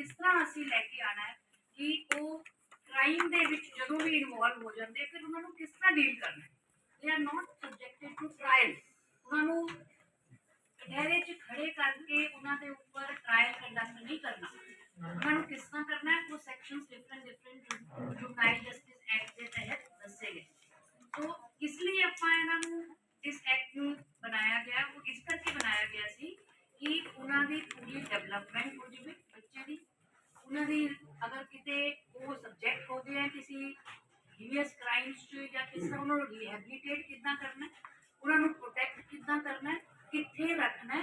ਕਿਸ ਤਰ੍ਹਾਂ ਅਸੀਂ ਲੈ ਕੇ ਆਣਾ ਹੈ ਕਿ ਉਹ ਕ੍ਰਾਈਮ ਦੇ ਵਿੱਚ ਜਦੋਂ ਵੀ ਇਨਵੋਲਵ ਹੋ ਜਾਂਦੇ ਫਿਰ ਉਹਨਾਂ ਨੂੰ ਕਿਸ ਤਰ੍ਹਾਂ ਡੀਲ ਕਰਨਾ ਹੈ? They are not subjected to trial ਉਹਨਾਂ ਨੂੰ ਕਟਹਿਰੇ 'ਚ ਖੜੇ ਕਰਕੇ ਉਹਨਾਂ ਦੇ ਉੱਪਰ ਟ੍ਰਾਇਲ ਕੰਡਕਟ ਨਹੀਂ ਕਰਨਾ। ਉਹਨਾਂ ਨੂੰ ਕਿਸ ਤਰ੍ਹਾਂ ਕਰਨਾ ਹੈ? ਉਹ sections different different juvenile justice act ਦੇ ਤਹਿਤ ਦੱਸੇ ਗਏ। ਸੋ ਇਸ ਲਈ ਆਪਾਂ ਇਹਨਾਂ ਨੂੰ ਇਸ ਐਕਟ ਨੂੰ ਬਣਾਇਆ ਗਿਆ। ਉਹ ਇਸ ਕਰਕੇ ਬਣਾਇਆ ਗਿਆ ਸੀ ਕਿ ਉਹਨਾਂ ਦੀ ਪੂਰੀ ਡਿਵੈਲਪਮੈਂਟ ਹੋ ਜਾਵੇ ਬੱਚੇ ਦੀ। ਉਹਨਾਂ ਦੀ ਅਗਰ ਕਿਤੇ ਉਹ ਸਬਜੈਕਟ ਹੋ ਗਏ ਹੈ ਕਿਸੇ ਹੀਨੀਅਸ ਕ੍ਰਾਈਮਸ ਚ ਜਾਂ ਕਿਸ ਤਰ੍ਹਾਂ ਉਹਨਾਂ ਨੂੰ ਰਿਹੈਬਿਲਿਟੇਟ ਕਿੱਦਾਂ ਕਰਨਾ ਹੈ, ਉਹਨਾਂ ਨੂੰ ਪ੍ਰੋਟੈਕਟ ਕਿੱਦਾਂ ਕਰਨਾ ਹੈ, ਕਿੱਥੇ ਰੱਖਣਾ ਹੈ,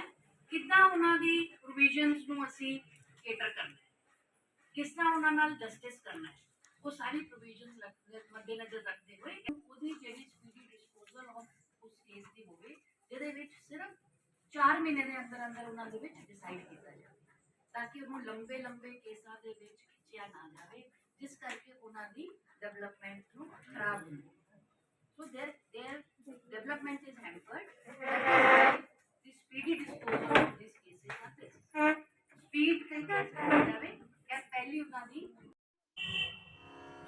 ਕਿੱਦਾਂ ਉਹਨਾਂ ਦੀ ਪ੍ਰੋਵੀਜ਼ਨਸ ਨੂੰ ਅਸੀਂ ਕੇਟਰ ਕਰਨਾ ਹੈ, ਕਿਸ ਤਰ੍ਹਾਂ ਉਹਨਾਂ ਨਾਲ ਜਸਟਿਸ ਕਰਨਾ ਹੈ, ਉਹ ਸਾਰੀ ਪ੍ਰੋਵੀਜ਼ਨਸ ਮੱਦੇਨਜ਼ਰ ਰੱਖਦੇ ਹੋਏ ਉਹਦੀ ਜਿਹੜੀ ਸਪੀਡੀ ਡਿਸਪੋਜ਼ਲ ਆਫ ਉਸ ਕੇਸ ਦੀ ਹੋਵੇ, ਜਿਹਦੇ ਵਿੱਚ ਸਿਰਫ 4 ਮਹੀਨੇ ਦੇ ਅੰਦਰ ਅੰਦਰ ਉਹਨਾਂ ਦੇ ਵਿੱਚ ਡਿਸਾਈਡ ਕੀਤਾ ਜਾਵੇ ਤਾਂ ਕਿ ਉਹਨੂੰ ਲੰਬੇ ਲੰਬੇ ਕੇਸਾਂ ਦੇ ਵਿੱਚ ਖਿੱਚਿਆ ਨਾ ਜਾਵੇ ਜਿਸ ਕਰਕੇ ਉਹਨਾਂ ਦੀ ਡਿਵੈਲਪਮੈਂਟ ਨੂੰ ਖਰਾਬ ਹੁੰਦੀ so there there development is hampered the speedy disposal of these cases are this speed ਕਹਿੰਦਾ ਜਾਵੇ ਕਿ ਪਹਿਲੀ ਉਹਨਾਂ ਦੀ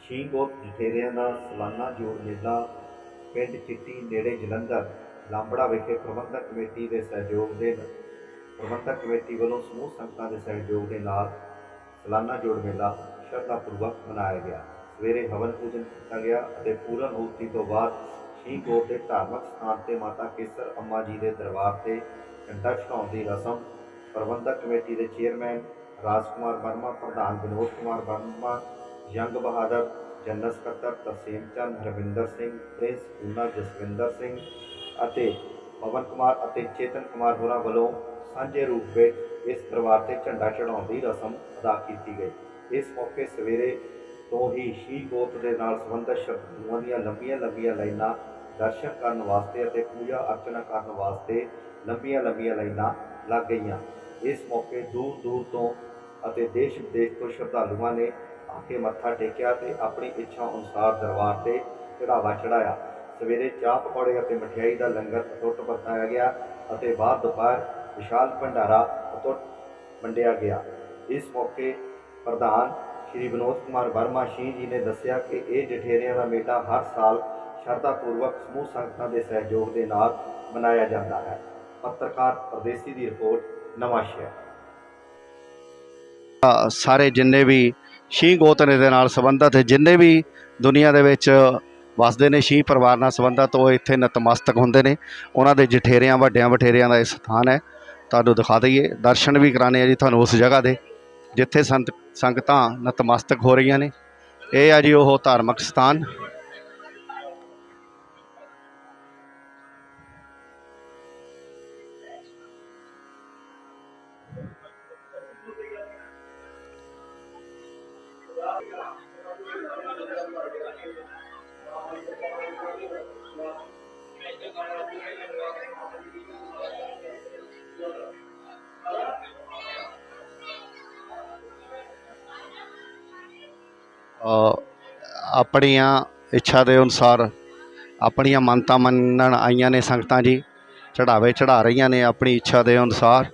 ਸ਼ੀਂਗੋਤ ਜਠੇਰਿਆਂ ਦਾ ਸਾਲਾਨਾ ਜੋੜ ਮੇਲਾ ਪਿੰਡ ਚਿੱਟੀ ਨੇੜੇ ਜਲੰਧਰ ਲਾਂਬੜਾ ਵਿਖੇ ਪ੍ਰਬੰਧਕ ਕਮੇਟੀ ਦੇ ਸਹਿਯੋਗ ਦੇ ਪ੍ਰਬੰਧਕ ਕਮੇਟੀ ਵੱਲੋਂ ਸਮੂਹ ਸੰਗਤਾਂ ਦੇ ਸਹਿਯੋਗ ਦੇ ਨਾਲ ਸਾਲਾਨਾ ਜੋੜ ਮੇਲਾ ਸ਼ਰਧਾ ਪੂਰਵਕ ਮਨਾਇਆ ਗਿਆ। ਸਵੇਰੇ ਹਵਨ ਪੂਜਨ ਕੀਤਾ ਗਿਆ ਅਤੇ ਪੂਰਨ ਆਹੂਤੀ ਤੋਂ ਬਾਅਦ ਸ਼ੀਂਗੋਤ ਦੇ ਧਾਰਮਿਕ ਸਥਾਨ ਤੇ ਮਾਤਾ ਕੇਸਰ ਅੰਮਾ ਜੀ ਦੇ ਦਰਬਾਰ ਤੇ ਘੰਟਾ ਚੜਾਉਣ ਦੀ ਰਸਮ ਪ੍ਰਬੰਧਕ ਕਮੇਟੀ ਦੇ ਚੇਅਰਮੈਨ ਰਾਜਕੁਮਾਰ ਵਰਮਾ, ਪ੍ਰਧਾਨ ਵਿਨੋਦ ਕੁਮਾਰ ਵਰਮਾ ਜੰਗ ਬਹਾਦਰ, ਜਨਰਲ ਸਕੱਤਰ ਤਰਸੇਮ ਚੰਦ, ਹਰਵਿੰਦਰ ਸਿੰਘ, ਪ੍ਰਿੰਸ ਪੂਨਾ ਜਸਵਿੰਦਰ ਸਿੰਘ ਅਤੇ ਪਵਨ ਕੁਮਾਰ ਅਤੇ ਚੇਤਨ ਕੁਮਾਰ ਹੋਰਾਂ ਵੱਲੋਂ ਸਾਂਝੇ ਰੂਪ ਵਿੱਚ ਇਸ ਦਰਬਾਰ ਤੇ ਝੰਡਾ ਚੜਾਉਣ ਦੀ ਰਸਮ ਅਦਾ ਕੀਤੀ ਗਈ। ਇਸ ਮੌਕੇ ਸਵੇਰੇ ਤੋਂ ਹੀ ਸ਼ੀ ਗੋਤ ਦੇ ਨਾਲ ਸੰਬੰਧਿਤ ਸ਼ਰਧਾਲੂਆਂ ਦੀਆਂ ਲੰਬੀਆਂ ਲੰਬੀਆਂ ਲਾਈਨਾਂ ਦਰਸ਼ਨ ਕਰਨ ਵਾਸਤੇ ਅਤੇ ਪੂਜਾ ਅਰਚਨਾ ਕਰਨ ਵਾਸਤੇ ਲੰਬੀਆਂ ਲੰਬੀਆਂ ਲਾਈਨਾਂ ਲੱਗ ਗਈਆਂ। ਇਸ ਮੌਕੇ ਦੂਰ ਦੂਰ ਤੋਂ ਅਤੇ ਦੇਸ਼ ਵਿਦੇਸ਼ ਤੋਂ ਸ਼ਰਧਾਲੂਆਂ ਨੇ ਆ ਕੇ ਮੱਥਾ ਟੇਕਿਆ ਤੇ ਆਪਣੀ ਇੱਛਾ ਅਨੁਸਾਰ ਦਰਬਾਰ ਤੇ ਚੜਾਵਾ ਚੜਾਇਆ ਸਵੇਰੇ ਚਾਹ ਪਕੌੜੇ ਅਤੇ ਮਠਿਆਈ ਦਾ ਲੰਗਰ ਅਟੁੱਟ ਵਰਤਾਇਆ ਗਿਆ ਅਤੇ ਬਾਅਦ ਦੁਪਹਿਰ ਵਿਸ਼ਾਲ ਭੰਡਾਰਾ ਅਟੁੱਟ ਵੰਡਿਆ ਗਿਆ। ਇਸ ਮੌਕੇ ਪ੍ਰਧਾਨ ਸ਼੍ਰੀ ਵਿਨੋਦ ਕੁਮਾਰ ਵਰਮਾ ਸ਼ੀ ਜੀ ਨੇ ਦੱਸਿਆ ਕਿ ਇਹ ਜਠੇਰਿਆਂ ਦਾ ਮੇਲਾ ਹਰ ਸਾਲ ਸ਼ਰਧਾ ਪੂਰਵਕ ਸਮੂਹ ਸੰਗਤਾਂ ਦੇ ਸਹਿਯੋਗ ਦੇ ਨਾਲ ਮਨਾਇਆ ਜਾਂਦਾ ਹੈ। ਪੱਤਰਕਾਰ ਪਰਦੇਸੀ ਦੀ ਰਿਪੋਰਟ, ਨਵਾਂ ਸ਼ਹਿਰ। ਸਾਰੇ ਜਿੰਨੇ ਵੀ ਸ਼ੀ ਗੋਤਨੇ ਦੇ ਨਾਲ ਸੰਬੰਧਿਤ, ਜਿੰਨੇ ਵੀ ਦੁਨੀਆ ਦੇ ਵਿੱਚ ਵਸਦੇ ਨੇ ਸ਼ੀ ਪਰਿਵਾਰ ਨਾਲ ਸੰਬੰਧਿਤ, ਉਹ ਇੱਥੇ ਨਤਮਸਤਕ ਹੁੰਦੇ ਨੇ। ਉਹਨਾਂ ਦੇ ਜਠੇਰਿਆਂ, ਵੱਡਿਆਂ ਵਠੇਰਿਆਂ ਦਾ ਇਹ ਸਥਾਨ ਹੈ। ਤੁਹਾਨੂੰ ਦਿਖਾ ਦਈਏ, ਦਰਸ਼ਨ ਵੀ ਕਰਾਣੇ ਆ ਜੀ ਤੁਹਾਨੂੰ ਉਸ ਜਗ੍ਹਾ ਦੇ, ਜਿੱਥੇ ਸੰਤ ਸੰਗਤਾਂ ਨਤਮਸਤਕ ਹੋ ਰਹੀਆਂ ਨੇ। ਇਹ ਆ ਜੀ ਉਹ ਧਾਰਮਿਕ ਸਥਾਨ। ਆਪਣੀਆਂ ਇੱਛਾ ਦੇ ਅਨੁਸਾਰ ਆਪਣੀਆਂ ਮੰਨਤਾਂ ਮੰਨਣ ਆਈਆਂ ਨੇ ਸੰਗਤਾਂ ਜੀ ਚੜਾਵੇ ਚੜਾ ਰਹੀਆਂ ਨੇ ਆਪਣੀ ਇੱਛਾ ਦੇ ਅਨੁਸਾਰ।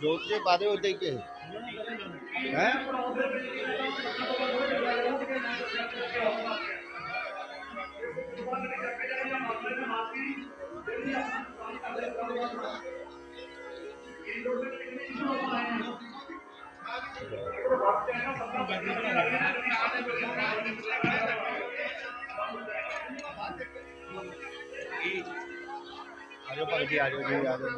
ਜੋਤ ਜੇ ਬਾਦੇ ਉੱਤੇ ਹੀ ਕੇ ਹੈ ਆਜੋ ਭਗਤ ਜੀ ਆਜੋ ਜੀ ਆਜੋ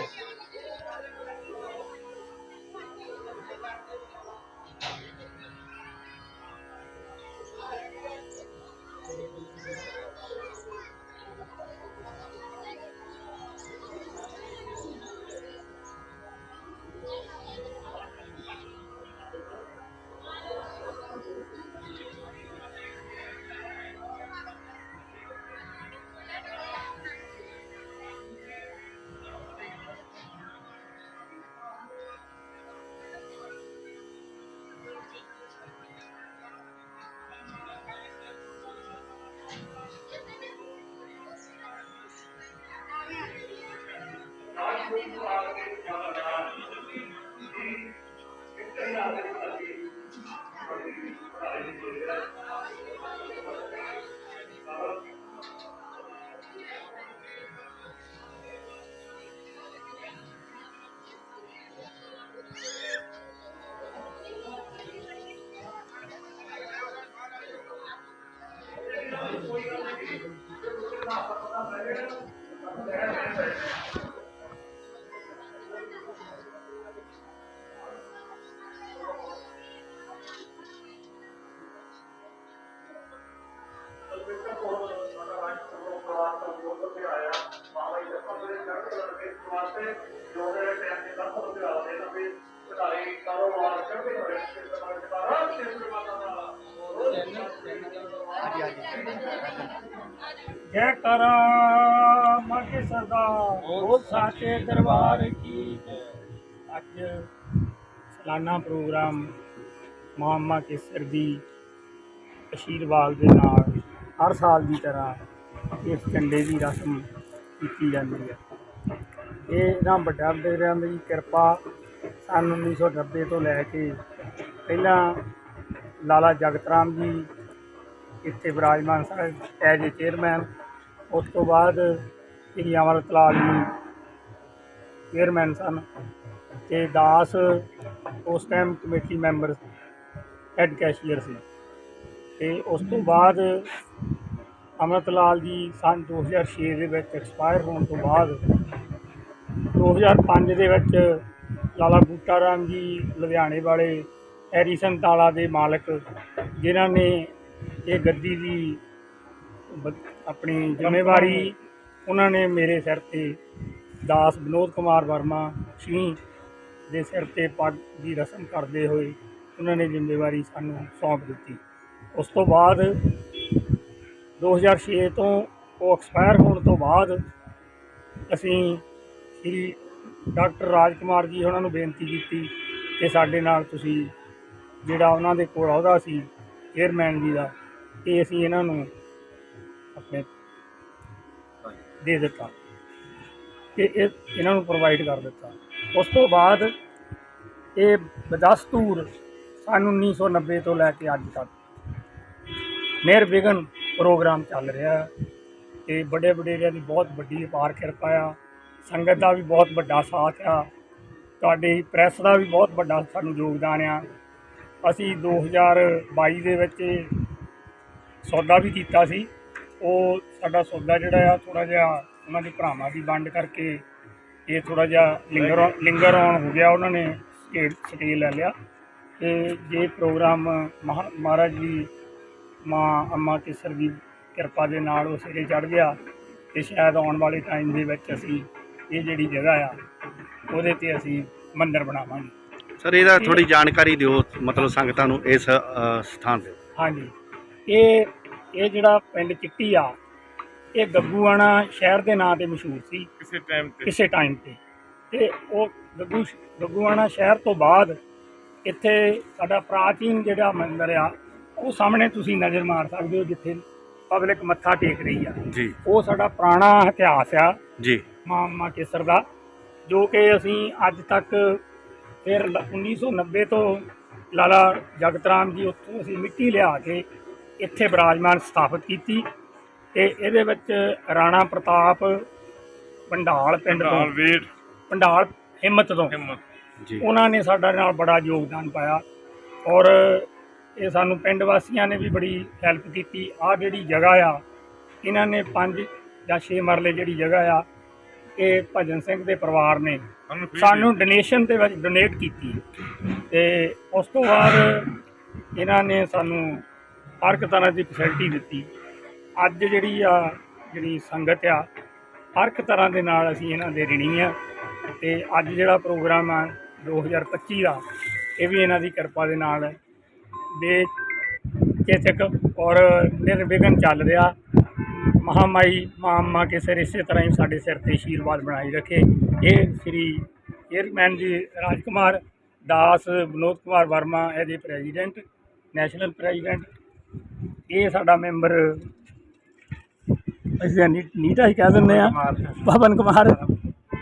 ਜੀ ਮਾਕੇ ਉਹ ਸਾਚੇ ਦਰਬਾਰ ਕੀ ਅੱਜ ਸਾਲਾਨਾ ਪ੍ਰੋਗਰਾਮ ਮੁਹੰਮਾ ਕੇਸਰ ਦੀ ਅਸ਼ੀਰਵਾਦ ਦੇ ਨਾਲ ਹਰ ਸਾਲ ਦੀ ਤਰ੍ਹਾਂ ਇਸ ਝੰਡੇ ਦੀ ਰਸਮ ਕੀਤੀ ਜਾਂਦੀ ਹੈ। ਇਹ ਇਹਨਾਂ ਵੱਡਾ ਵਡੇਰਿਆਂ ਦੀ ਕਿਰਪਾ ਸਨ 1990 ਤੋਂ ਲੈ ਕੇ ਪਹਿਲਾਂ ਲਾਲਾ ਜਗਤ ਰਾਮ ਜੀ, ਇੱਥੇ ਵਿਰਾਜਮਾਨ ਸਨ ਐਜ ਏ ਚੇਅਰਮੈਨ, ਉਸ ਤੋਂ ਬਾਅਦ ਸ਼੍ਰੀ ਅਮਰਤ ਲਾਲ ਜੀ ਚੇਅਰਮੈਨ ਸਨ ਤੇ ਦਾਸ ਉਸ time committee member head cashier ਸੀ। ਤੇ ਉਸ ਤੋਂ ਬਾਅਦ ਅਮਰਤ ਲਾਲ ਜੀ ਸੰਨ 2006 ਦੇ ਵਿੱਚ ਐਕਸਪਾਇਰ ਹੋਣ ਤੋਂ ਬਾਅਦ। 2005 ਦੇ ਵਿੱਚ ਲਾਲਾ ਬੂਟਾ ਰਾਮ ਜੀ ਲੁਧਿਆਣੇ ਵਾਲੇ ਐਰੀਸਨ ਤਾਲਾ ਦੇ ਮਾਲਕ, ਜਿਨ੍ਹਾਂ ਨੇ ਇਹ ਗੱਦੀ ਦੀ ਆਪਣੀ ਜ਼ਿੰਮੇਵਾਰੀ ਉਹਨਾਂ ਨੇ ਮੇਰੇ ਸਿਰ ਤੇ ਦਾਸ ਵਿਨੋਦ ਕੁਮਾਰ ਵਰਮਾ ਸ਼ੀ ਦੇ ਸਿਰ ਤੇ ਪੱਗ ਦੀ ਰਸਮ ਕਰਦੇ ਹੋਏ ਉਹਨਾਂ ਨੇ ਜ਼ਿੰਮੇਵਾਰੀ ਸਾਨੂੰ ਸੌਂਪ ਦਿੱਤੀ। ਉਸ ਤੋਂ ਬਾਅਦ 2006 ਤੋਂ ਉਹ ਐਕਸਪਾਇਰ ਹੋਣ ਤੋਂ ਬਾਅਦ ਅਸੀਂ ਸ੍ਰੀ ਡਾਕਟਰ ਰਾਜਕੁਮਾਰ ਜੀ ਉਹਨਾਂ ਨੂੰ ਬੇਨਤੀ ਕੀਤੀ ਕਿ ਸਾਡੇ ਨਾਲ ਤੁਸੀਂ ਜਿਹੜਾ ਉਹਨਾਂ ਦੇ ਕੋਲ ਅਹੁਦਾ ਸੀ, ਚੇਅਰਮੈਨ ਜੀ ਦਾ ਇਹ ਅਸੀਂ ਇਹਨਾਂ ਨੂੰ ਆਪਣੇ ਦੇ ਦਿੱਤਾ ਕਿ ਇਹ ਇਹਨਾਂ ਨੂੰ ਪ੍ਰੋਵਾਈਡ ਕਰ ਦਿੱਤਾ। ਉਸ ਤੋਂ ਬਾਅਦ ਇਹ ਬਦਸਤੂਰ ਸਨ 1990 ਤੋਂ ਲੈ ਕੇ ਅੱਜ ਤੱਕ ਨਿਰਵਿਘਨ ਪ੍ਰੋਗਰਾਮ ਚੱਲ ਰਿਹਾ ਹੈ ਤੇ ਵੱਡੇ ਵਡੇਰਿਆਂ ਦੀ ਬਹੁਤ ਵੱਡੀ ਅਪਾਰ ਕਿਰਪਾ ਆ। ਸੰਗਤ ਦਾ ਵੀ ਬਹੁਤ ਵੱਡਾ ਸਾਥ ਆ। ਤੁਹਾਡੀ ਪ੍ਰੈਸ ਦਾ ਵੀ ਬਹੁਤ ਵੱਡਾ ਸਾਨੂੰ ਯੋਗਦਾਨ ਆ। ਅਸੀਂ 2022 ਦੇ ਵਿੱਚ ਸੌਦਾ ਵੀ ਕੀਤਾ ਸੀ। ਉਹ ਸਾਡਾ ਸੌਦਾ ਜਿਹੜਾ ਆ ਥੋੜਾ ਜਿਹਾ ਉਹਨਾਂ ਦੇ ਭਰਾਵਾਂ ਦੀ ਵੰਡ ਕਰਕੇ ਇਹ ਥੋੜਾ ਜਿਹਾ ਲਿੰਗਰ ਲਿੰਗਰ ਆਨ ਹੋ ਗਿਆ ਉਹਨਾਂ ਨੇ ਸਟੇ ਲੈ ਲਿਆ। ਤੇ ਜੇ ਪ੍ਰੋਗਰਾਮ ਮਹਾ- ਮਹਾਰਾਜ ਜੀ ਮਾਂ ਅੰਮਾ ਕੇਸਰ ਦੀ ਕਿਰਪਾ ਦੇ ਨਾਲ ਉਹ ਸਿਰੇ ਚੜ ਗਿਆ ਤੇ ਸ਼ਾਇਦ ਆਉਣ ਵਾਲੇ ਟਾਈਮ ਦੇ ਵਿੱਚ ਅਸੀਂ ਇਹ ਜਿਹੜੀ ਜਗ੍ਹਾ ਆ ਉਹਦੇ ਤੇ ਅਸੀਂ ਮੰਦਿਰ ਬਣਾਵਾਂਗੇ। ਸਰ ਇਹਦਾ ਥੋੜੀ ਜਾਣਕਾਰੀ ਦਿਓ ਮਤਲਬ ਸੰਗਤਾਂ ਨੂੰ ਇਸ ਸਥਾਨ ਦੇ। ਹਾਂਜੀ। ਇਹ ਇਹ ਜਿਹੜਾ ਪਿੰਡ ਚਿੱਟੀ ਆ ਇਹ ਗੱਗੂਆਣਾ ਸ਼ਹਿਰ ਦੇ ਨਾਂ ਤੇ ਮਸ਼ਹੂਰ ਸੀ। ਕਿਸੇ ਟਾਈਮ ਤੇ। ਕਿਸੇ ਟਾਈਮ ਤੇ। ਤੇ ਉਹ ਗੱਗੂ ਗੱਗੂਆਣਾ ਸ਼ਹਿਰ ਤੋਂ ਬਾਅਦ ਇੱਥੇ ਸਾਡਾ ਪ੍ਰਾਚੀਨ ਜਿਹੜਾ ਮੰਦਿਰ ਆ ਉਹ ਸਾਹਮਣੇ ਤੁਸੀਂ ਨਜ਼ਰ ਮਾਰ ਸਕਦੇ ਹੋ ਜਿੱਥੇ ਪਬਲਿਕ ਮੱਥਾ ਟੇਕ ਰਹੀ ਆ। ਜੀ। ਉਹ ਸਾਡਾ ਪੁਰਾਣਾ ਇਤਿਹਾਸ ਆ ਜੀ। ਮਾਂ ਅੰਮਾ ਕੇਸਰ ਦਾ ਜੋ ਕਿ ਅਸੀਂ ਅੱਜ ਤੱਕ ਫਿਰ ਲ- 1990 ਤੋਂ ਲਾਲਾ ਜਗਤ ਰਾਮ ਜੀ ਉੱਥੋਂ ਅਸੀਂ ਮਿੱਟੀ ਲਿਆ ਕੇ ਇੱਥੇ ਬਿਰਾਜਮਾਨ ਸਥਾਪਿਤ ਕੀਤੀ। ਤੇ ਇਹਦੇ ਵਿੱਚ ਰਾਣਾ ਪ੍ਰਤਾਪ ਪੰਡਾਲ ਪਿੰਡ ਤੋਂ ਨਾਲ ਵੇਟ ਪੰਡਾਲ ਹਿੰਮਤ ਤੋਂ। ਹਿੰਮਤ। ਜੀ। ਉਹਨਾਂ ਨੇ ਸਾਡਾ ਨਾਲ ਬੜਾ ਯੋਗਦਾਨ ਪਾਇਆ ਔਰ ਇਹ ਸਾਨੂੰ ਪਿੰਡ ਵਾਸੀਆਂ ਨੇ ਵੀ ਬੜੀ ਹੈਲਪ ਕੀਤੀ। ਆ ਜਿਹੜੀ ਜਗ੍ਹਾ ਆ ਇਹਨਾਂ ਨੇ 5 ਜਾਂ 6 ਮਰਲੇ ਜਿਹੜੀ ਜਗ੍ਹਾ ਆ ਇਹ ਭਜਨ ਸਿੰਘ ਦੇ ਪਰਿਵਾਰ ਨੇ ਸਾਨੂੰ ਡੋਨੇਸ਼ਨ ਦੇ ਵਿੱਚ ਡੋਨੇਟ ਕੀਤੀ। ਤੇ ਉਸ ਤੋਂ ਬਾਅਦ ਇਹਨਾਂ ਨੇ ਸਾਨੂੰ ਹਰ ਇੱਕ ਤਰ੍ਹਾਂ ਦੀ ਫੈਸਿਲਿਟੀ ਦਿੱਤੀ। ਅੱਜ ਜਿਹੜੀ ਆ, ਜਿਹੜੀ ਸੰਗਤ ਆ, ਹਰ ਇੱਕ ਤਰ੍ਹਾਂ ਦੇ ਨਾਲ ਅਸੀਂ ਇਹਨਾਂ ਦੇ ਰਿਣੀ ਆ। ਤੇ ਅੱਜ ਜਿਹੜਾ ਪ੍ਰੋਗਰਾਮ ਆ 2025 ਦਾ, ਇਹ ਵੀ ਇਹਨਾਂ ਦੀ ਕਿਰਪਾ ਦੇ ਨਾਲ ਬੇਚੇਚਕ ਔਰ ਨਿਰਵਿਘਨ ਚੱਲ ਰਿਹਾ। ਮਹਾਮਾਈ ਮਾਂ ਕੇ ਸਿਰ ਇਸੇ ਤਰ੍ਹਾਂ ਹੀ ਸਾਡੇ ਸਿਰ ਤੇ ਆਸ਼ੀਰਵਾਦ ਬਣਾਈ ਰੱਖੇ। ਇਹ ਸ੍ਰੀ ਚੇਅਰਮੈਨ ਜੀ ਰਾਜਕੁਮਾਰ ਦਾਸ ਵਿਨੋਦ ਕੁਮਾਰ ਵਰਮਾ, ਇਹਦੇ ਪ੍ਰੈਜ਼ੀਡੈਂਟ ਨੈਸ਼ਨਲ ਪ੍ਰੈਜ਼ੀਡੈਂਟ ਇਹ ਸਾਡਾ ਮੈਂਬਰ ਅਸੀਂ ਨੀ- ਨੀਟਾ ਹੀ ਕਹਿ ਦਿੰਦੇ ਆ ਪਵਨ ਕੁਮਾਰ,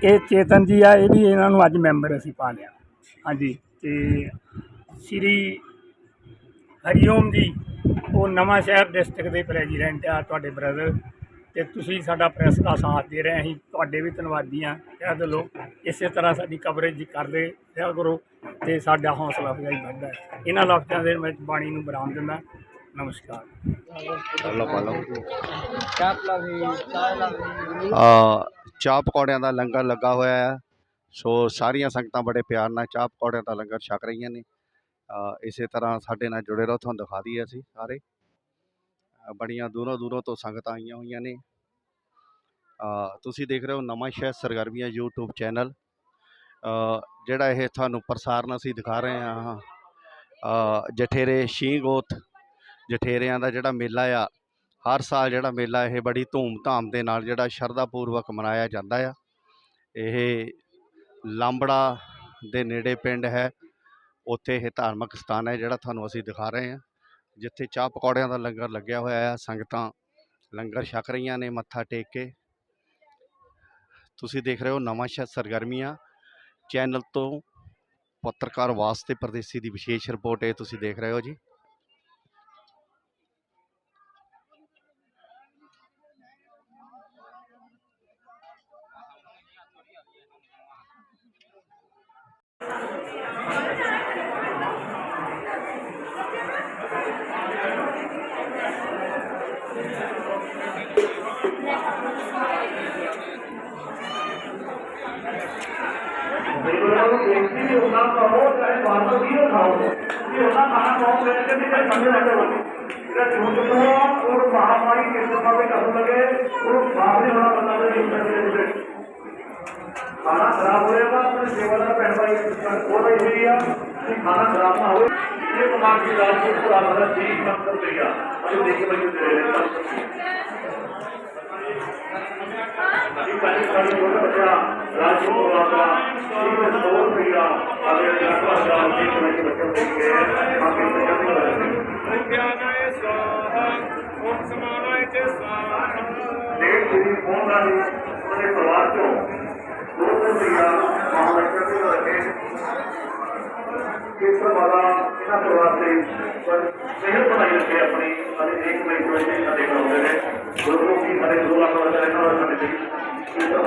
ਇਹ ਚੇਤਨ ਜੀ ਆ, ਇਹ ਵੀ ਇਹਨਾਂ ਨੂੰ ਅੱਜ ਮੈਂਬਰ ਅਸੀਂ ਪਾ ਲਿਆ। ਹਾਂਜੀ, ਤੇ ਸ੍ਰੀ ਹਰੀਓਮ ਜੀ, ਉਹ ਨਵਾਂ ਸ਼ਹਿਰ ਡਿਸਟ੍ਰਿਕਟ ਦੇ ਪ੍ਰੈਜ਼ੀਡੈਂਟ ਆ ਤੁਹਾਡੇ ਬ੍ਰਦਰ ਤੇ ਤੁਸੀਂ ਸਾਡਾ ਪ੍ਰੈਸ ਦਾ ਸਾਥ ਦੇ ਰਹੇ, ਅਸੀਂ ਤੁਹਾਡੇ ਵੀ ਧੰਨਵਾਦੀ ਆ ਕਹਿ ਦਿਓ ਇਸੇ ਤਰ੍ਹਾਂ ਸਾਡੀ ਕਵਰੇਜ ਕਰਦੇ ਰਿਹਾ ਕਰੋ, ਤੇ ਸਾਡਾ ਹੌਸਲਾ ਅਫਜ਼ਾਈ ਵੱਧਦਾ ਹੈ। ਇਹਨਾਂ ਲਫ਼ਜ਼ਾਂ ਦੇ ਵਿੱਚ ਬਾਣੀ ਨੂੰ ਬਰਾਮ ਦਿੰਦਾ। ਨਮਸਕਾਰ। ਚਾਹ ਪਕੌੜਿਆਂ ਦਾ ਲੰਗਰ ਲੱਗਾ ਹੋਇਆ ਹੈ ਸੋ ਸਾਰੀਆਂ ਸੰਗਤਾਂ ਬੜੇ ਪਿਆਰ ਨਾਲ ਚਾਹ ਪਕੌੜਿਆਂ ਦਾ ਲੰਗਰ ਛਕ ਰਹੀਆਂ ਨੇ। ਇਸੇ ਤਰ੍ਹਾਂ ਸਾਡੇ ਨਾਲ ਜੁੜੇ ਰਹੋ, ਤੁਹਾਨੂੰ ਦਿਖਾ ਦਈਏ ਅਸੀਂ ਸਾਰੇ। ਬੜੀਆਂ ਦੂਰੋਂ ਦੂਰੋਂ ਤੋਂ ਸੰਗਤਾਂ ਆਈਆਂ ਹੋਈਆਂ ਨੇ। ਤੁਸੀਂ ਦੇਖ ਰਹੇ ਹੋ ਨਵਾਂ ਸ਼ਹਿਰ ਸਰਗਰਮੀਆਂ YouTube ਚੈਨਲ। ਜਿਹੜਾ ਇਹ ਤੁਹਾਨੂੰ ਪ੍ਰਸਾਰਣ ਅਸੀਂ ਦਿਖਾ ਰਹੇ ਹਾਂ। ਜਠੇਰੇ ਸ਼ੀਂਹ ਗੋਤ ਜਠੇਰਿਆਂ ਦਾ ਜਿਹੜਾ ਮੇਲਾ ਆ, ਹਰ ਸਾਲ ਜਿਹੜਾ ਮੇਲਾ ਇਹ ਬੜੀ ਧੂਮ-ਧਾਮ ਦੇ ਨਾਲ ਜਿਹੜਾ ਸ਼ਰਧਾ ਪੂਰਵਕ ਮਨਾਇਆ ਜਾਂਦਾ ਆ। ਇਹ ਲਾਂਬੜਾ ਦੇ ਨੇੜੇ ਪਿੰਡ ਹੈ, ਉੱਥੇ ਇਹ ਧਾਰਮਿਕ ਸਥਾਨ ਹੈ ਜਿਹੜਾ ਤੁਹਾਨੂੰ ਅਸੀਂ ਦਿਖਾ ਰਹੇ ਹਾਂ। ਜਿੱਥੇ ਚਾਹ ਪਕੌੜਿਆਂ ਦਾ ਲੰਗਰ ਲੱਗਿਆ ਹੋਇਆ ਆ, ਸੰਗਤਾਂ ਲੰਗਰ ਛਕ ਰਹੀਆਂ ਨੇ ਮੱਥਾ ਟੇਕ ਕੇ। ਤੁਸੀਂ ਦੇਖ ਰਹੇ ਹੋ ਨਵਾਂ ਸ਼ਹਿਰ ਸਰਗਰਮੀਆਂ ਚੈਨਲ ਤੋਂ ਪੱਤਰਕਾਰ ਵਾਸਤੇ ਪਰਦੇਸੀ ਦੀ ਵਿਸ਼ੇਸ਼ ਰਿਪੋਰਟ ਇਹ ਤੁਸੀਂ ਦੇਖ ਰਹੇ ਹੋ ਜੀ। ਖਾਣਾ ਖਰਾਬ ਹੋਏਗਾ ਆਪਣੇ ਸੇਵਾਦਾਰ ਭੈਣ ਭਾਈ ਉਹ ਰਹੀ ਹੋਈ ਆ ਕਿ ਖਾਣਾ ਖਰਾਬ ਨਾ ਹੋਵੇ ਇਹ ਕਮਾਂਡ ਦੀ ਰਾਜ ਨੂੰ ਪੂਰਾ ਕਰਨਾ ਠੀਕ ਕੰਮ ਕਰ ਲਿਆ ਅਸੀਂ ਦੇਖ ਕੇ ਬਈ ਦੇ ਰਹੇ ਹਾਂ ਇਹ ਪਹਿਲੇ ਸਾਡੀ ਛੋਟਾ ਬੱਚਾ ਰਾਜ ਨੂੰ ਪੂਰਾ ਕਰਾ ਇਹ ਮੈਂ ਸੌ ਰੁਪਇਆ ਅਗਲੇ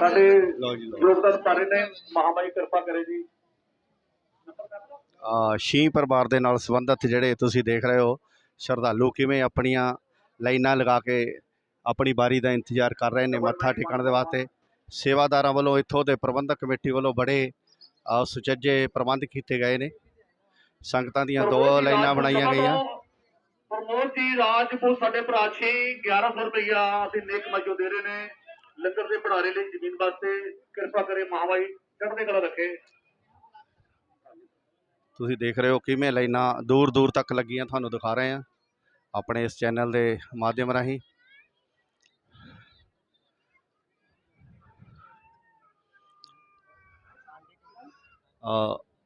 ਸਾਡੇ ਯੋਗਦਾਨ ਕਰ ਰਹੇ ਨੇ ਮਹਾਮਾਈ ਕਿਰਪਾ ਕਰੇ ਜੀ। ਸ਼ੀਂਹ ਪਰਿਵਾਰ ਦੇ ਨਾਲ ਸੰਬੰਧਿਤ ਜਿਹੜੇ ਤੁਸੀਂ ਦੇਖ ਰਹੇ ਹੋ ਸ਼ਰਧਾਲੂ ਕਿਵੇਂ ਆਪਣੀਆਂ ਲਾਈਨਾਂ ਲਗਾ ਕੇ ਆਪਣੀ ਬਾਰੀ ਦਾ ਇੰਤਜ਼ਾਰ ਕਰ ਰਹੇ ਨੇ ਮੱਥਾ ਟੇਕਣ ਦੇ ਵਾਸਤੇ? ਸੇਵਾਦਾਰਾਂ ਵੱਲੋਂ ਇੱਥੋਂ ਦੇ ਪ੍ਰਬੰਧਕ ਕਮੇਟੀ ਵੱਲੋਂ ਬੜੇ ਸੁਚੱਜੇ ਪ੍ਰਬੰਧ ਕੀਤੇ ਗਏ ਨੇ। ਸੰਗਤਾਂ ਦੀਆਂ ਦੋ ਲਾਈਨਾਂ ਬਣਾਈਆਂ ਗਈਆਂ। ਪ੍ਰਮੋਦ ਜੀ ਰਾਜਪੂਤ ਸਾਡੇ ਭਰਾ ਛੇ 1100 ਰੁਪਇਆ ਅਸੀਂ ਨੇਕ ਮਜੋ ਦੇ ਰਹੇ ਨੇ। ਲੰਗਰ ਦੇ ਭੰਡਾਰੇ ਲਈ ਜ਼ਮੀਨ ਵਾਸਤੇ ਕਿਰਪਾ ਕਰੇ ਮਹਾਮਾਈ ਚੜ੍ਹਦੀ ਕਲਾ ਰੱਖੇ। ਤੁਸੀਂ ਦੇਖ ਰਹੇ ਹੋ ਕਿਵੇਂ ਲਾਈਨਾਂ ਦੂਰ ਦੂਰ ਤੱਕ ਲੱਗੀਆਂ, ਤੁਹਾਨੂੰ ਦਿਖਾ ਰਹੇ ਹਾਂ। ਆਪਣੇ ਇਸ ਚੈਨਲ ਦੇ ਮਾਧਿਅਮ ਰਾਹੀਂ।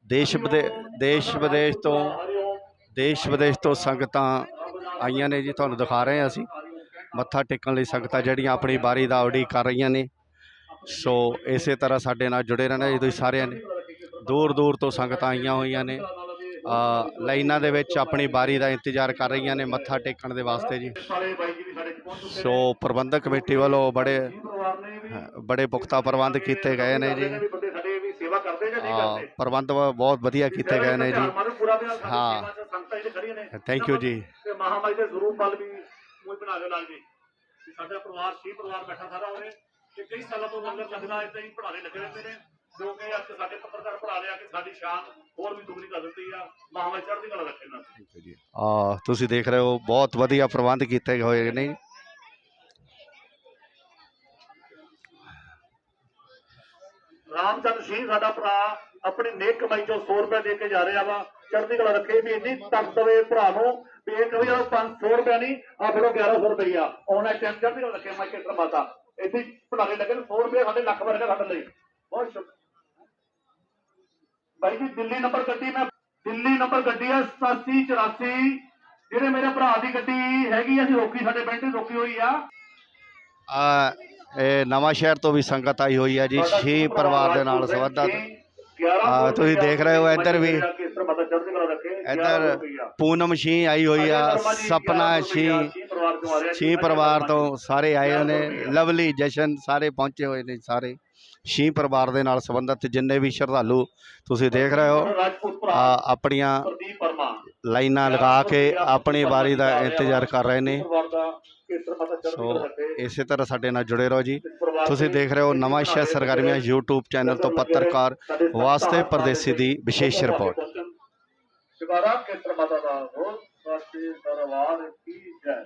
ਦੇਸ਼ ਵਿਦੇ, ਦੇਸ਼ ਵਿਦੇਸ਼ ਤੋਂ, ਦੇਸ਼ ਵਿਦੇਸ਼ ਤੋਂ ਸੰਗਤਾਂ ਆਈਆਂ ਨੇ ਜੀ, ਤੁਹਾਨੂੰ ਦਿਖਾ ਰਹੇ ਹਾਂ ਅਸੀਂ। ਮੱਥਾ ਟੇਕਣ ਲਈ ਸੰਗਤਾਂ ਜਿਹੜੀਆਂ ਆਪਣੀ ਬਾਰੀ ਦਾ ਉਡੀਕ ਕਰ ਰਹੀਆਂ ਨੇ। ਸੋ ਇਸੇ ਤਰ੍ਹਾਂ ਸਾਡੇ ਨਾਲ ਜੁੜੇ ਰਹਿਣਾ ਜੀ ਤੁਸੀਂ ਸਾਰਿਆਂ ਨੇ। ਦੂਰ ਦੂਰ ਤੋਂ ਸੰਗਤਾਂ ਆਈਆਂ ਹੋਈਆਂ ਨੇ। ਅ, ਲਾਈਨਾਂ ਦੇ ਵਿੱਚ ਆਪਣੀ ਬਾਰੀ ਦਾ ਇੰਤਜ਼ਾਰ ਕਰ ਰਹੀਆਂ ਨੇ ਮੱਥਾ ਟੇਕਣ ਦੇ ਵਾਸਤੇ ਜੀ। ਸੋ ਪ੍ਰਬੰਧਕ ਕਮੇਟੀ ਵੱਲੋਂ ਬੜੇ ਬੜੇ ਪੁਖਤਾ ਪ੍ਰਬੰਧ ਕੀਤੇ ਗਏ ਨੇ ਜੀ। ਪ੍ਰਬੰਧ ਬਹੁਤ ਵਧੀਆ ਕੀਤੇ ਗਏ ਨੇ ਜੀ। ਹਾਂ। ਥੈਂਕ ਯੂ ਜੀ। ਮਹਾਮਾਈ ਦੇ ਸਰੂਪ ਵੱਲ ਵੀ ਮੂੰਹ ਬਣਾ ਜੀ ਵੀ ਸਾਡਾ ਪਰਿਵਾਰ ਸੀ ਪਰਿਵਾਰ ਬੈਠਾ ਸਾਰਾ ਹੋਵੇ ਤੇ ਕਈ ਸਾਲਾਂ ਤੋਂ ਲੰਗਰ ਲੱਗਦਾ ਏਦਾਂ ਹੀ ਪੜਾਲੇ ਲੱਗੇ ਰਹਿੰਦੇ ਨੇ। ਜੋ ਕਿ ਅੱਜ ਸਾਡੇ ਪੱਤਰਕਾਰ ਪੜਾ ਲਿਆ ਕਿ ਸਾਡੀ ਸ਼ਾਨ ਹੋਰ ਵੀ ਦੁਗਣੀ ਕਰ ਦਿੱਤੀ ਆ। ਮਹਾਮਾਈ ਚੜ੍ਹਦੀ ਕਲਾ ਰੱਖੇ ਨਾ ਅ, ਤੁਸੀਂ ਦੇਖ ਰਹੇ ਹੋ ਬਹੁਤ ਵਧੀਆ ਪ੍ਰਬੰਧ ਕੀਤੇ ਹੋਏ ਨੇ। ਰਾਮਚੰਦ ਸਿੰਘ ਸਾਡਾ ਭਰਾ ਆਪਣੀ ਨੇਕ ਕਮਾਈ ਚੋਂ 100 ਰੁਪਏ ਦੇ ਕੇ ਜਾ ਰਿਹਾ ਵਾ। ਚੜ੍ਹਦੀ ਕਲਾ ਰੱਖੇ ਵੀ ਇੰਨੀ ਤਾਕਤ ਭਰਾ ਨੂੰ ਵੀ ਇਹ ਕਹੇ ਯਾਰ 500 ਰੁਪਏ ਨਹੀਂ ਆ ਫੜੋ 1100 ਰੁਪਈਆ ਆਨਲਾਈਨ ਟਾਈਮ ਚੜ੍ਹਦੀ ਕਲਾ ਰੱਖੇ ਮੈਂ ਕਿਤਰ ਮਾਤਾ। ਇੱਥੇ ਪੜਾਲੇ ਲੱਗੇ ਨੇ 100 ਰੁਪਏ ਸਾਡੇ ਲੱਖ ਵਰਗਾ ਸਾਡੇ ਲਈ। ਬਹੁਤ ਸ਼ੁਕਰ ਭਾਈ ਜੀ ਦਿੱਲੀ ਨੰਬਰ ਗੱਡੀ ਮੈਂ ਦਿੱਲੀ ਨੰਬਰ ਗੱਡੀ ਹੈ 8784 ਜਿਹੜੇ ਮੇਰੇ ਭਰਾ ਦੀ ਗੱਡੀ ਹੈਗੀ ਆ, ਅਸੀਂ ਰੋਕੀ ਸਾਡੇ ਪਿੰਡ ਦੀ ਰੋਕੀ ਹੋਈ ਆ। ਅ, ਇਹ ਨਵਾਂ ਸ਼ਹਿਰ ਤੋਂ ਵੀ ਸੰਗਤ ਆਈ ਹੋਈ ਹੈ ਜੀ। ਸ਼ੀ ਪਰਿਵਾਰ ਦੇ ਨਾਲ ਸੰਬੰਧਿਤ। ਆ, ਤੁਸੀਂ ਦੇਖ ਰਹੇ ਹੋ ਇੱਧਰ ਵੀ ਇੱਧਰ ਪੂਨਮ ਸ਼ੀ ਆਈ ਹੋਈ ਆ ਸਪਨਾ ਸ਼ੀ ਸ਼ੀ ਪਰਿਵਾਰ ਤੋਂ ਸਾਰੇ ਆਏ ਨੇ। ਲਵਲੀ ਜਸ਼ਨ ਸਾਰੇ ਪਹੁੰਚੇ ਹੋਏ ਨੇ ਸਾਰੇ। ਸ਼ੀ ਪਰਿਵਾਰ ਦੇ ਨਾਲ ਸੰਬੰਧਿਤ ਜਿੰਨੇ ਵੀ ਸ਼ਰਧਾਲੂ ਤੁਸੀਂ ਦੇਖ ਰਹੇ ਹੋ ਆਪਣੀਆਂ ਲਾਈਨਾਂ ਲਗਾ ਕੇ ਆਪਣੀ ਵਾਰੀ ਦਾ ਇੰਤਜ਼ਾਰ ਕਰ ਰਹੇ ਨੇ। ਪਰਿਵਾਰ ਦਾ ਕੇਸਰ ਮਾਤਾ ਚੜ੍ਹਦੀ ਸੋ ਕਲਾ ਰੱਖੇ ਇਸੇ ਤਰ੍ਹਾਂ ਸਾਡੇ ਨਾਲ ਜੁੜੇ ਰਹੋ ਜੀ ਪਰਿਵਾਰ ਤੁਸੀਂ ਦੇ ਦੇਖ ਰਹੇ ਹੋ ਨਵਾਂ ਸ਼ਹਿਰ ਸਰਗਰਮੀਆਂ YouTube ਚੈਨਲ ਤੋਂ ਪੱਤਰਕਾਰ ਵਾਸਤੇ ਪਰਦੇਸੀ ਦੀ ਵਿਸ਼ੇਸ਼ ਰਿਪੋਰਟ ਸ਼ਿਕਾਰਾ ਕੇਸਰ ਮਾਤਾ ਦਾ ਬਹੁਤ ਸਾਚੇ ਦਰਬਾਰ ਕੀ ਜੈ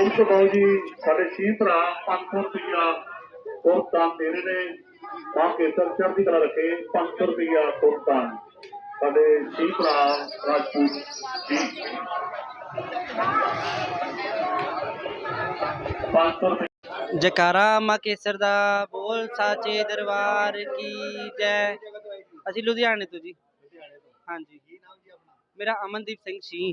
ਉਸ ਤੋਂ ਬਾਅਦ ਜੀ ਸਾਡੇ ਛੇ ਭਰਾ 500 ਰੁਪਇਆ ਹੋਰ ਤਾਂ ਤੇਰੇ ਨੇ ਤਾਂ ਕੇਸਰ ਚੜ੍ਹਦੀ ਕਲਾ ਰੱਖੇ 500 ਰੁਪਇਆ ਹੋਰ ਸਾਡੇ ਛੇ ਭਰਾ ਰਾਜਪੂਤ ਜੀ। 500 ਜਕਾਰਾ, ਮਾ ਕੇਸਰ ਦਾ ਬੋਲ, ਸਾਚੇ ਦਰਬਾਰ ਕੀ ਜੈ। ਅਸੀਂ ਲੁਧਿਆਣੇ ਤੋਂ ਜੀ। ਹਾਂਜੀ। ਮੇਰਾ ਅਮਨਦੀਪ ਸਿੰਘ ਸੀ।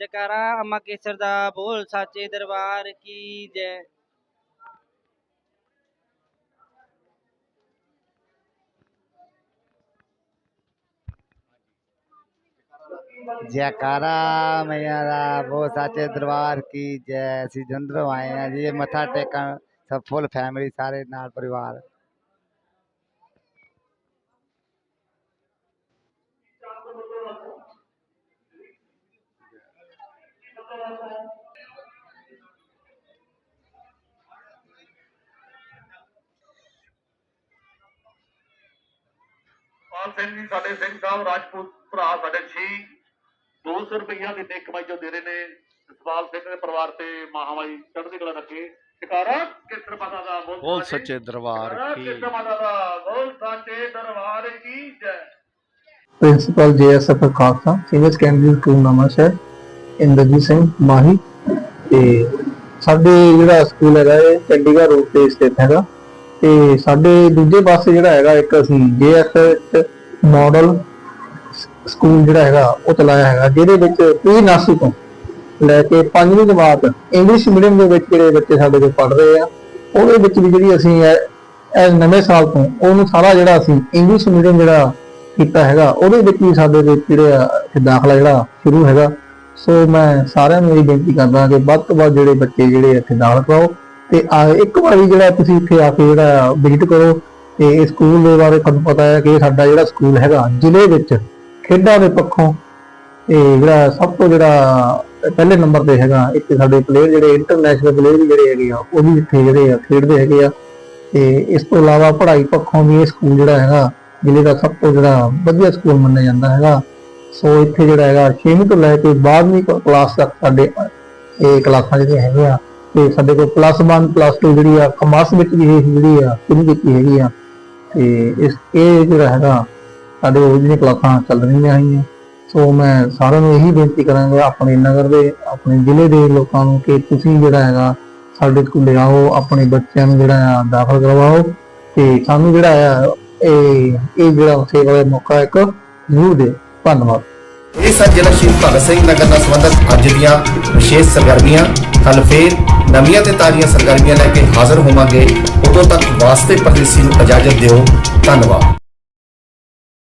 ਜਕਾਰਾ ਅਮਾ ਕੇਸਰ ਦਾ ਬੋਲ, ਸਾਚੇ ਦਰਬਾਰ ਕੀ ਜੈ। ਜੈਕਾਰਾ ਮਈਆ ਦਾ ਬਹੁਤ ਸਾਚੇ ਦਰਬਾਰ ਕੀ ਜੈ ਅਸੀਂ ਜੰਦਰੋਂ ਆਏ ਆ ਜੀ ਮੱਥਾ ਟੇਕਣ ਸਭ ਫੁੱਲ ਫੈਮਿਲੀ ਸਾਰੇ ਨਾਲ ਪਰਿਵਾਰ ਪਾਲ ਸਿੰਘ ਜੀ ਸਾਡੇ ਸਿੰਘ ਸਾਹਿਬ ਰਾਜਪੂਤ ਭਰਾ ਸਾਡੇ ਛੇ 200 ਰੁਪਈਆ ਦੀ ਨੇਕ ਕਮਾਈ ਜੋ ਦੇ ਰਹੇ ਨੇ ਸਵਾਲ ਸਿੰਘ ਦੇ ਪਰਿਵਾਰ ਤੇ ਮਹਾਮਾਈ ਚੜ੍ਹਦੀ ਕਲਾ ਰੱਖੇ ਟਿਕਾਰਾ ਕਿਸਰ ਮਾਤਾ ਦਾ ਬੋਲ ਬੋਲ ਸੱਚੇ। ਦਰਬਾਰ ਕੀ ਕਿਸਰ ਮਾਤਾ ਦਾ ਬੋਲ ਸੱਚੇ ਦਰਬਾਰ ਕੀ ਜੈ। Principal JSF Khalsa senior secondary school Nawanshahr Inderjit Singh Mahi ਤੇ ਸਾਡੇ ਜਿਹੜਾ ਸਕੂਲ ਹੈਗਾ ਇਹ ਚੰਡੀਗੜ੍ਹ ਰੋਡ ਤੇ ਸਥਿਤ ਹੈਗਾ ਤੇ ਸਾਡੇ ਦੂਜੇ ਪਾਸੇ ਜਿਹੜਾ ਹੈਗਾ ਇੱਕ ਅਸੀਂ ਜੇਐਸ ਮਾਡਲ ਸਕੂਲ ਜਿਹੜਾ ਹੈਗਾ, ਉਹ ਚਲਾਇਆ ਹੈਗਾ, ਜਿਹਦੇ ਵਿੱਚ ਪ੍ਰੀ ਨਰਸਰੀ ਤੋਂ ਲੈ ਕੇ ਪੰਜਵੀਂ ਜਮਾਤ ਇੰਗਲਿਸ਼ ਮੀਡੀਅਮ ਦੇ ਵਿੱਚ ਜਿਹੜੇ ਬੱਚੇ ਸਾਡੇ ਕੋਲ ਪੜ੍ਹ ਰਹੇ ਆ, ਉਹਦੇ ਵਿੱਚ ਵੀ ਜਿਹੜੀ ਅਸੀਂ ਐ ਨਵੇਂ ਸਾਲ ਤੋਂ ਉਹਨੂੰ ਸਾਰਾ ਜਿਹੜਾ ਅਸੀਂ ਇੰਗਲਿਸ਼ ਮੀਡੀਅਮ ਜਿਹੜਾ ਕੀਤਾ ਹੈਗਾ, ਉਹਦੇ ਵਿੱਚ ਵੀ ਸਾਡੇ ਵਿੱਚ ਜਿਹੜੇ ਦਾਖਲਾ ਜਿਹੜਾ ਸ਼ੁਰੂ ਹੈਗਾ। ਸੋ ਮੈਂ ਸਾਰਿਆਂ ਨੂੰ ਇਹ ਬੇਨਤੀ ਕਰਦਾ ਕਿ ਵੱਧ ਤੋਂ ਵੱਧ ਜਿਹੜੇ ਬੱਚੇ ਜਿਹੜੇ ਇੱਥੇ ਦਾਖਲ ਕਰਾਓ ਤੇ ਆ- ਇੱਕ ਵਾਰੀ ਜਿਹੜਾ ਤੁਸੀਂ ਇੱਥੇ ਆ ਕੇ ਜਿਹੜਾ ਵਿਜ਼ਿਟ ਕਰੋ ਤੇ ਇਹ ਸਕੂਲ ਦੇ ਬਾਰੇ ਤੁਹਾਨੂੰ ਪਤਾ ਹੈ ਕਿ ਸਾਡਾ ਜਿਹੜਾ ਸਕੂਲ ਹੈਗਾ, ਜ਼ਿਲ੍ਹੇ ਵਿੱਚ ਖੇਡਾਂ ਦੇ ਪੱਖੋਂ ਇਹ ਜਿਹੜਾ ਸਭ ਤੋਂ ਜਿਹੜਾ ਪਹਿਲੇ ਨੰਬਰ ਤੇ ਹੈਗਾ, ਇੱਥੇ ਸਾਡੇ ਪਲੇਅਰ ਜਿਹੜੇ ਇੰਟਰਨੈਸ਼ਨਲ ਪਲੇਅਰ ਵੀ ਜਿਹੜੇ ਹੈਗੇ ਆ, ਉਹ ਵੀ ਇੱਥੇ ਜਿਹੜੇ ਆ ਖੇਡਦੇ ਹੈਗੇ ਆ। ਤੇ ਇਸ ਤੋਂ ਇਲਾਵਾ ਪੜ੍ਹਾਈ ਪੱਖੋਂ ਵੀ ਇਹ ਸਕੂਲ ਜਿਹੜਾ ਹੈਗਾ, ਜ਼ਿਲ੍ਹੇ ਦਾ ਸਭ ਤੋਂ ਜਿਹੜਾ ਵਧੀਆ ਸਕੂਲ ਮੰਨਿਆ ਜਾਂਦਾ ਹੈਗਾ। ਸੋ ਇੱਥੇ ਜਿਹੜਾ ਹੈਗਾ 6ਵੀਂ ਤੋਂ ਲੈ ਕੇ 12ਵੀਂ ਕਲਾਸ ਤੱਕ ਸਾਡੇ, ਇਹ ਕਲਾਸਾਂ ਜਿਹੜੀਆਂ ਹੈਗੀਆਂ ਤੇ ਸਾਡੇ ਕੋਲ ਪਲੱਸ 1 ਪਲੱਸ 2 ਜਿਹੜੀ ਆ, ਕਮਰਸ ਵਿੱਚ ਵੀ ਇਹ ਜਿਹੜੀ ਆ ਸ਼ੁਰੂ ਕੀਤੀ ਹੈਗੀ ਆ। ਤੇ ਇਸ, ਇਹ ਜਿਹੜਾ ਹੈਗਾ ਸਾਡੇ ਉਹ ਜਿਹੜੀਆਂ ਕਲਾਸਾਂ ਚੱਲ ਰਹੀਆਂ ਹੈਗੀਆਂ, ਸੋ ਮੈਂ ਸਾਰਿਆਂ ਨੂੰ ਇਹੀ ਬੇਨਤੀ ਕਰਾਂਗਾ ਆਪਣੇ ਨਗਰ ਦੇ, ਆਪਣੇ ਜ਼ਿਲ੍ਹੇ ਦੇ ਲੋਕਾਂ ਨੂੰ ਕਿ ਤੁਸੀਂ ਜਿਹੜਾ ਹੈਗਾ ਸਾਡੇ ਸਕੂਲੇ ਆਓ, ਆਪਣੇ ਬੱਚਿਆਂ ਨੂੰ ਜਿਹੜਾ ਆ ਦਾਖਲ ਕਰਵਾਓ ਤੇ ਸਾਨੂੰ ਜਿਹੜਾ ਆ ਇਹ ਇਹ ਜਿਹੜਾ ਸੇਵਾ ਦਾ ਮੌਕਾ ਇੱਕ ਜ਼ਰੂਰ ਦੇ ਧੰਨਵਾਦ। ਇਹ ਸਨ ਜ਼ਿਲ੍ਹਾ ਸ਼ਹੀਦ ਭਗਤ ਸਿੰਘ ਨਗਰ ਨਾਲ ਸੰਬੰਧਿਤ ਅੱਜ ਦੀਆਂ ਵਿਸ਼ੇਸ਼ ਸਰਗਰਮੀਆਂ ਕੱਲ ਫੇਰ ਨਵੀਆਂ ਤੇ ਤਾਜ਼ੀਆਂ ਸਰਗਰਮੀਆਂ ਲੈ ਕੇ ਹਾਜ਼ਰ ਹੋਵਾਂਗੇ। ਉਦੋਂ ਤੱਕ ਵਾਸਤੇ ਪਰਦੇਸੀ ਨੂੰ ਇਜਾਜ਼ਤ ਦਿਓ। ਧੰਨਵਾਦ।